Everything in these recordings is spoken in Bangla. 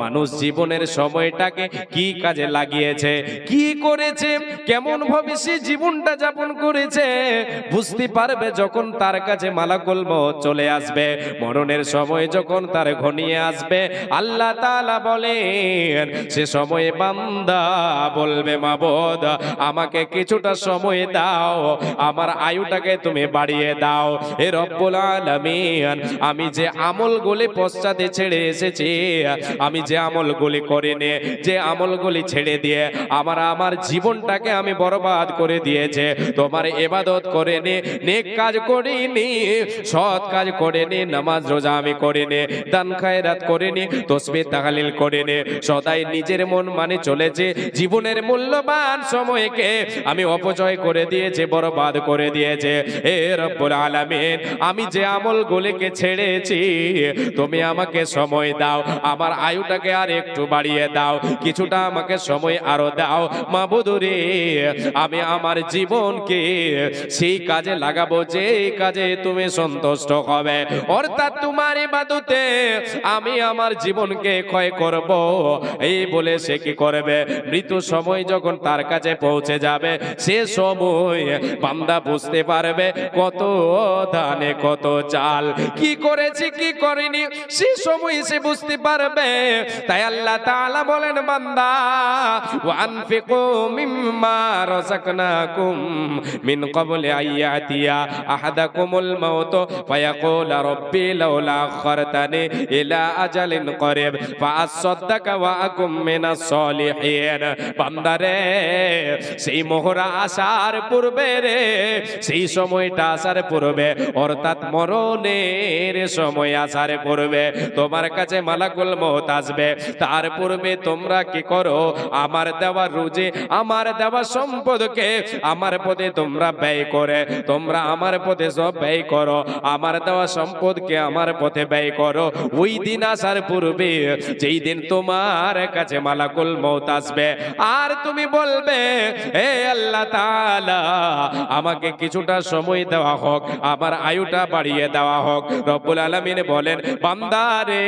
মানুষ জীবনের সময়টাকে কি কাজে লাগিয়েছে, কি করেছে, কেমন ভাবে সে জীবনটা যাপন করেছে, বুঝতে পারবে যখন তার কাছে মালাকুল মউত চলে আসবে। মরণের সময় যখন তার ঘনিয়ে আসবে, আল্লাহ তাআলা বলেন, সে সময়ে বান্দা বলবে, মাবুদ, আমাকে কিছুটা সময় দাও, আমার আয়ুটাকে তুমি বাড়িয়ে দাও। হে রব্বুল আলামিন, আমি যে আমলগুলি পশ্চাতে ছেড়ে এসেছি, আমি যে আমলগুলি করে নে, যে আমলগুলি ছেড়ে দিয়ে আমার আমার জীবনটাকে আমি বরবাদ করে দিয়েছে। তোমার এবাদত করে নে, নেক কাজ করিনি সৎ কাজ করে নে, নামাজ, রোজা আমি করে নে, দান খায়রাত করে নে তাহলিল করে নে। সদাই নিজের মন মানে চলেছে, জীবনের মূল্যবান সময়কে আমি অপচয় করে দিয়েছে, বরবাদ করে দিয়েছে। হে রব্বুল আলামিন, আমি যে আমলগুলিকে ছেড়েছি, তুমি আমাকে সময় দাও, আমার আয়ুটাকে আর একটু বাড়িয়ে দাও, কিছুটা আমাকে সময় আরও দাও। মাবুদুরে আমি আমার জীবনকে সেই কাজে লাগাবো যে কাজে তুমি সন্তুষ্ট হবে। অর্থাৎ তোমার ইবাদতে আমি আমার জীবনকে ক্ষয় করব। এই বলে সে কি করবে? মৃত্যু সময় যখন তার কাছে পৌঁছে যাবে, সে সময় বান্দা বুঝতে পারবে কত ধানে, কত চাল। কি করেছি, কি করিনি? সে সময় সে বুঝতে পারবে তাই আল্লাহ তাআলা বলেন, বান্দা আজালিন বান্দারে সেই মোহরা আসার পূর্বে রে, সেই সময়টা আসার পূর্বে, অর্থাৎ মরণের সময় আসার পূর্বে, তোমার কাছে মালাকুল মহত আসবে। তার পূর্বে তোমরা কি করো? আমার দেওয়া রুজি, আমার দেওয়া সম্পদকে আমার পথে তোমরা ব্যয় করে। তোমরা আমার পথে সব ব্যয় করো। আমার দেওয়া সম্পদকে আমার পথে ব্যয় করো। ওই দিন আসার পূর্বে যেই দিন তোমার কাছে মালাকুল মৌত আসবে, আর তুমি বলবে, হে আল্লাহ তাআলা, আমাকে কিছুটা সময় দেওয়া হোক, আমার আয়ুটা বাড়িয়ে দেওয়া হোক। রব্বুল আলামিন বলেন বান্দারে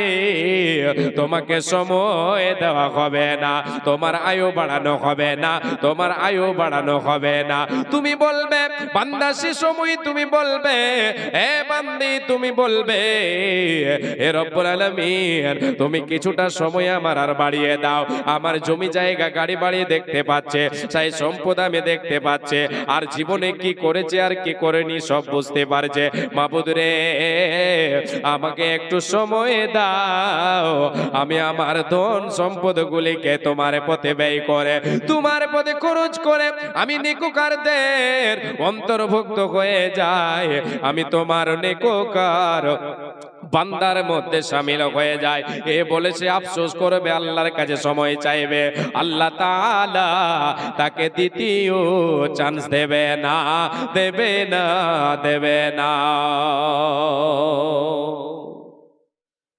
তোমাকে সময় দেওয়া হবে না। তোমার আয়ু বাড়ানো হবে না। তোমার আয়ু বাড়ানো হবে না। তুমি বলবে, বান্দা সে সময় তুমি বলবে, এ বান্দি, তুমি বলবে, এ রব্বুল আলামিন, তুমি কিছুটা সময় আমার আর বাড়িয়ে দাও। আমার জমি জায়গা গাড়ি বাড়ি দেখতে পাচ্ছে, সেই সম্পদ আমি দেখতে পাচ্ছে। আর জীবনে কি করেছে আর কি করেনি সব বুঝতে পারছে। মাবুদ রে, আমাকে একটু সময় দাও। আমি আমার ধন সম্পদ গুলিকে তোমার পথে ব্যয় করে, তোমার পথে খরচ করে, আমি নিকুকারদের অন্তর্ভুক্ত হয়ে যায় আমি তোমার নিকুকার বান্দার মধ্যে সামিল হয়ে যায় এ বলেছে, আফসোস করবে, আল্লাহর কাছে সময় চাইবে। আল্লাহ তাআলা তাকে দ্বিতীয় চান্স দেবে না দেবে না দেবে না।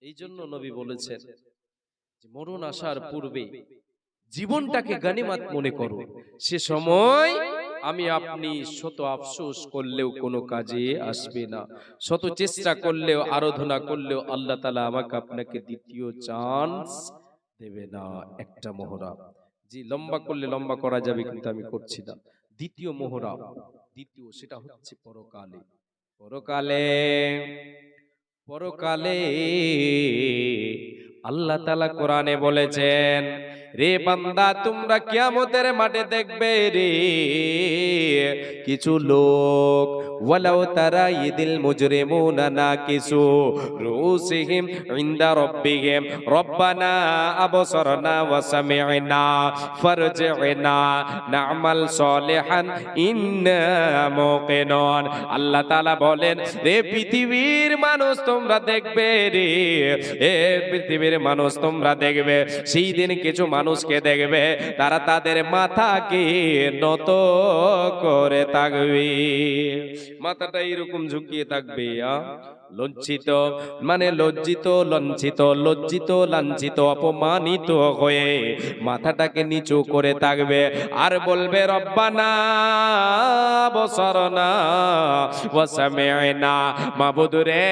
এই জন্য নবী বলেছেন মরণ আসার পূর্বে জীবনটাকে গানিমাত মনে করো। সে সময় আমি আপনি শত আফসোস করলেও কোনো কাজে আসবে না। শত চেষ্টা করলেও আরাধনা করলেও আল্লাহ তালা আমাকে আপনাকে দ্বিতীয় চান্স দেবে না। একটা মোহরা। জি লম্বা করলে লম্বা করা যাবে কিন্তু আমি করছি না। দ্বিতীয় মোহরা। দ্বিতীয় সেটা হচ্ছে পরকালে পরকালে পরকালে আল্লাহ তালা কোরআনে বলেছেন রে বান্দা, তোমরা কিয়ামতের মাঠে দেখবে রে। কিছু লোক, ওয়ালাউ তারা ইদিল মুজরিমুনা না, কিছু রুসিহিম ইনদা রব্বিহিম, রব্বানা আবসরনা ওয়া সামি'না, ফারজি'না, না'মাল সলিহান, ইন্না মুকিনুন। আল্লাহ তাআলা বলেন, রে পৃথিবীর মানুষ তোমরা দেখবে রে। এ পৃথিবীর মানুষ তোমরা দেখবে। সেই দিন কিছু মানুষকে দেখবে, তারা তাদের মাথাকে নত করে থাকবে মাথাটা এরকম ঝুঁকিয়ে থাকবে? লজ্জিত মানে লজ্জিত লঞ্ছিত লজ্জিত লাঞ্ছিত অপমানিত হয়ে মাথাটাকে নিচু করে থাকবে আর বলবে, রব্বানা, বসরনা ওয়াসামি'না মাবুদুরে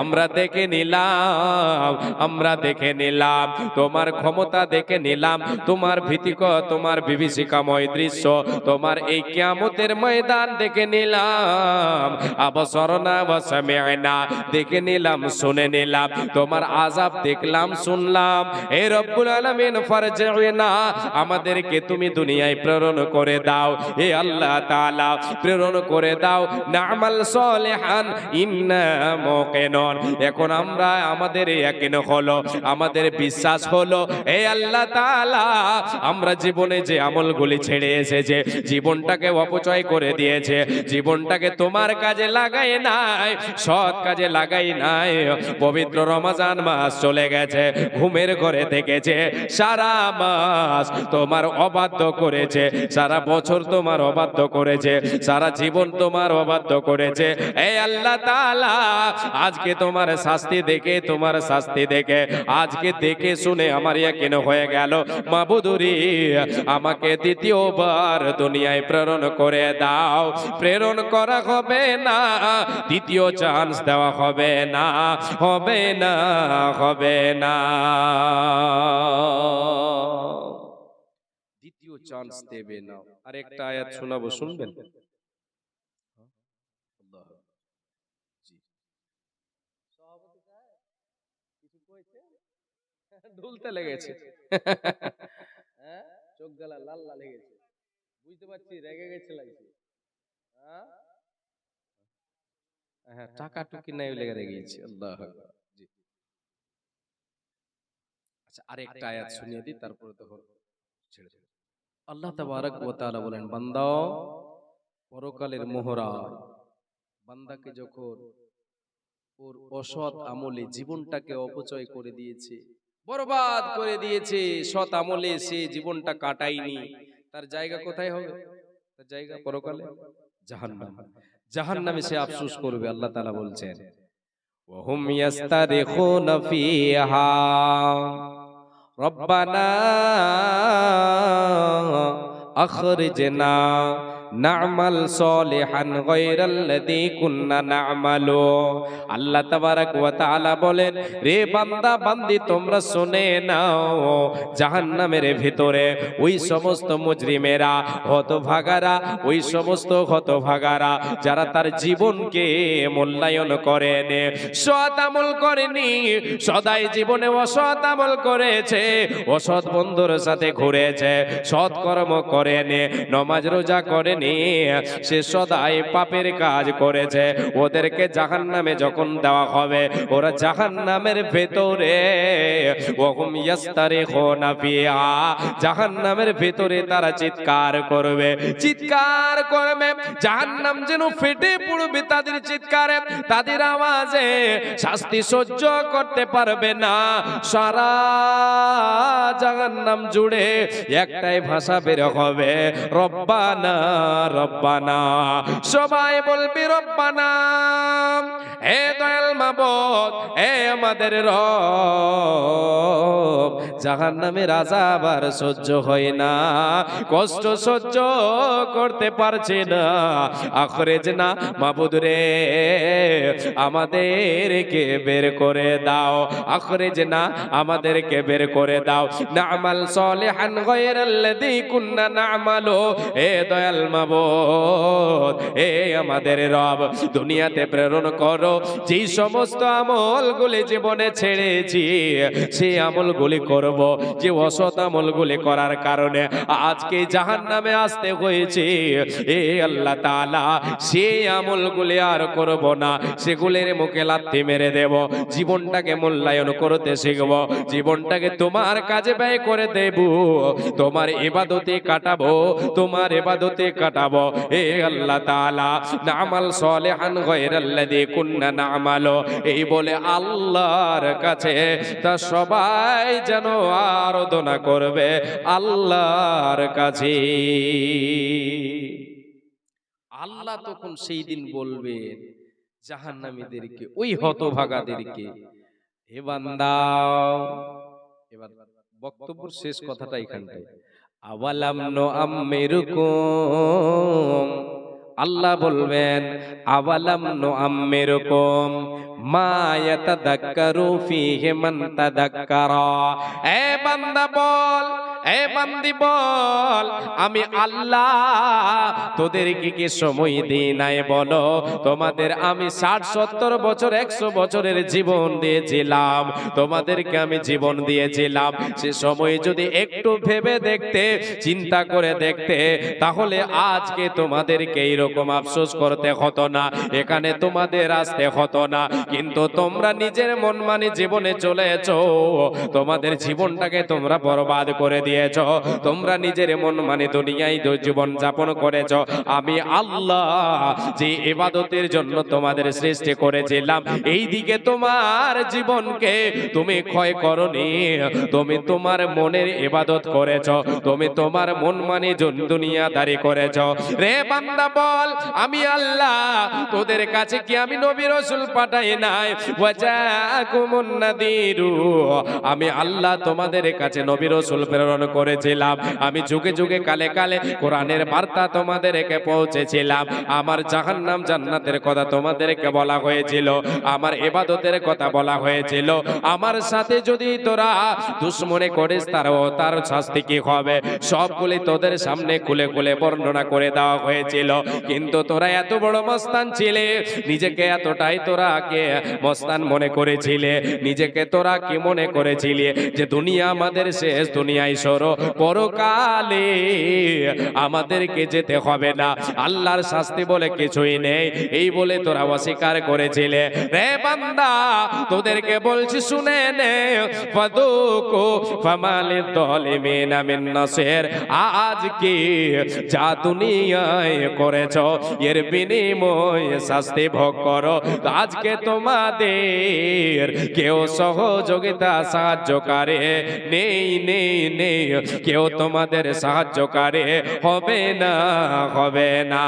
আমরা দেখে নিলাম, আমরা দেখে নিলাম, তোমার ক্ষমতা দেখে নিলাম, তোমার ভীতিক, তোমার বিভীষিকাময় দৃশ্য, তোমার এই কিয়ামতের ময়দান দেখে নিলাম, আবসরনা বসমেনা দেখে নিলাম, শুনে নিলাম, তোমার আজাব দেখলাম, শুনলাম এ রব্বুল আলামিন ফারজিনা আমাদেরকে তুমি দুনিয়ায় প্রেরণ করে দাও, হে আল্লাহ তাআলা, প্রেরণ করে দাও, নামাল সলিহান, ইন্না মুকিনুন এখন আমরা আমাদের ইয়াকিন হলো, আমাদের বিশ্বাস হলো, হে আল্লাহ আমরা জীবনে যে আমলগুলি ছেড়ে এসেছে, জীবনটাকে অপচয় করে দিয়েছে, জীবনটাকে তোমার কাজে লাগাই নাই, সৎ কাজে লাগাই নাই, পবিত্র রমজান মাস চলে গেছে, ঘুমের ঘরে থেকেছে, সারা মাস তোমার অবাধ্য করেছে, সারা বছর তোমার অবাধ্য করেছে, সারা জীবন তোমার অবাধ্য করেছে এই আল্লাহ তাআলা আজকে তোমার শাস্তি দেখে, তোমার শাস্তি দেখে, আজকে দেখে শুনে আমার কেন হয়ে গেল। মাবুদুরি, আমাকে দ্বিতীয়বার দুনিয়ায় প্রেরণ করে দাও। প্রেরণ করা হবে না, দ্বিতীয় চান্স দেওয়া হবে না হবে না হবে না। দ্বিতীয় চান্স দেবে না। আরেকটা আয়াত শোনাবো, শুনবেন? দুলতে লেগেছে। হ্যাঁ? চোখ গেলা লাল লাল লেগেছে। বুঝতে পারছি রেগে গেছে লাগছে। হ্যাঁ? হ্যাঁ টাকা টুকি নাই লেগে রেগেছি আল্লাহ জি। আচ্ছা আরেকটা আয়াত শুনিয়ে দিই তারপরে তো ছেড়ে দেব। আল্লাহ তাবারক ওয়া তাআলা বলেন বান্দা পরকালের মোহরা। বান্দাকে যখন ওর অসৎ আমলে জীবনটাকে অপচয় করে দিয়েছে। বরবাদ করে দিয়েছে সৎ আমলে সে জীবনটা কাটায়নি। তার জায়গা কোথায় হবে? তার জায়গা পরকালে? জাহান্নাম। জাহান্নামে। সে আফসোস করবে আল্লাহ তাআলা বলছেন। ওহুম ইয়াস্তারিখুনা ফিহা। রব্বানা আখরিজনা না'মাল সলিহান গায়রাল্লাযী কুননা না'মালু আল্লাহ তাবারাক ওয়া তাআলা বলেন, রে বান্দা, বান্দি, তোমরা শুনে নাও, জাহান্নামের ভিতরে ওই সমস্ত মুজরিমেরা, হতভাগারা, ওই সমস্ত হতভাগারা, যারা তার জীবনকে মূল্যায়ন করেন, সৎ আমল করেনি, সদাই জীবনে অসৎ আমল করেছে, অসৎ বন্ধুর সাথে ঘুরেছে, সৎ কর্ম করেনি, নমাজ রোজা করেনি সে সদাই পাপের কাজ করেছে। ওদেরকে জাহান নামে যখন দেওয়া হবে, ওরা জাহান নামের ভেতরে। ওহম জাহান নামের ভেতরে তারা চিৎকার করবে। চিৎকার করবে। জাহান নাম যেন ফেটে পড়বে তাদের চিৎকারে, তাদের আওয়াজে। শাস্তি সহ্য করতে পারবে না। সারা জাহান নাম জুড়ে একটাই ভাষা বের হবে। রব্বানা রব্বানা। সবাই বলবি রব্বানা। হে দয়াল মাবদ হে আমাদের রব। জাহান নামের আজাব আর সহ্য হয় না, কষ্ট সহ্য করতে পারছে না। আখরেজ না, মাবুদ রে, আমাদেরকে বের করে দাও। আখরে যে না, আমাদেরকে বের করে দাও। নামাল সলিহান গায়রাল্লাযী কুননা নামালু। হে দয়াল মাবুদ। হে আমাদের রব, দুনিয়াতে প্রেরণ করো। যেই সমস্ত আমলগুলি জীবনে ছেড়েছি, সেই আমলগুলি করব। যে অসৎ আমলগুলি করার কারণে আজকে জাহান নামে আসতে হয়েছে। এ আল্লাহ তাআলা, সেই আমলগুলি আর করব না। সেগুলির মুখে লাথি মেরে দেব। জীবনটাকে মূল্যায়ন করতে শিখব। জীবনটাকে তোমার কাজে ব্যয় করে দেব। তোমার ইবাদতে কাটাবো। তোমার ইবাদতে কাটাবো এ আল্লাহ তাআলা, নামাল সলিহান গায়রাল্লাযী কুননা নামালু। এই বলে আল্লাহর কাছে তা সবাই যেন আরাধনা করবে, আল্লাহর কাছে। আল্লাহ তখন সেই দিন বলবেন জাহান্নামীদেরকে, ওই হতভাগাদেরকে, হে বান্দা, এবার বক্তব্যের শেষ কথাটা এখানটায়। আওয়ালাম নো আম্মেরুকুম আল্লাহ বলবেন আওয়ালাম নো আম্মেরুকুম মা ইয়াতাদাক্কারু ফীহি মান তাদাক্কারা। এ বান্দা বল এ বল, আমি আল্লাহ, তোদেরকে কি সময় দিই নাই বলো? তোমাদের আমি ষাট, সত্তর বছর, একশো বছরের জীবন দিয়েছিলাম। তোমাদেরকে আমি জীবন দিয়েছিলাম। সে সময় যদি একটু ভেবে দেখতে, চিন্তা করে দেখতে, তাহলে আজকে তোমাদেরকে এইরকম আফসোস করতে হতো না। এখানে তোমাদের আসতে হতো না। কিন্তু তোমরা নিজের মন মানে জীবনে চলেছ। তোমাদের জীবনটাকে তোমরা বরবাদ করে দিয়েছ তোমরা নিজের মন মানে দুনিয়ায় জীবন যাপন করেছ। আমি আল্লাহ যে ইবাদতের জন্য তোমাদের সৃষ্টি করেছিলাম, এই দিকে তোমার জীবনকে তুমি ক্ষয় করনি। তুমি তোমার মনের ইবাদত করেছ, তুমি তোমার মন মানে দুনিয়াদারি করেছ। রে বান্দা বল, আমি আল্লাহ, তোদের কাছে কি আমি নবী রসুল পাঠাই নাই? আমি আল্লাহ তোমাদের কাছে নবী রসুল প্রেরণ করেছিলাম। আমি যুগে যুগে কালে কালে কোরআনের বার্তা তোমাদেরকে পৌঁছেছিলাম। আমার জাহান্নাম জান্নাতের কথা তোমাদেরকে বলা হয়েছিল। আমার এবাদতের কথা বলা হয়েছিল। আমার সাথে যদি তোরা দুশ্মনে করিস, তারও তার শাস্তি কি হবে? সবগুলি তোদের সামনে খুলে খুলে বর্ণনা করে দেওয়া হয়েছিল। কিন্তু তোরা এত বড় মস্তান ছিলে, নিজেকে এতটাই তোরা কে মস্তান মনে করেছিলে? নিজেকে তোরা কি মনে করেছিলে? যে দুনিয়া আমাদের শেষ, দুনিয়ায় সরো পরকালে আমাদেরকে যেতে হবে না। আল্লাহর শাস্তি বলে কিছুই নেই। এই বলে তোরা অস্বীকার করেছিলে। রে বান্দা, তোদেরকে বলছি শুনে নে। ফাদুকু ফামালিদ যালিমিনা মিন নাসির। আজ কি যা দুনিয়ায় করেছ, এর বিনিময়ে শাস্তি ভোগ করো। আজকে তোমাদের কেউ সহযোগিতা সাহায্যকারী নেই নেই নেই। কেউ তোমাদের সাহায্যকারী হবে না হবে না।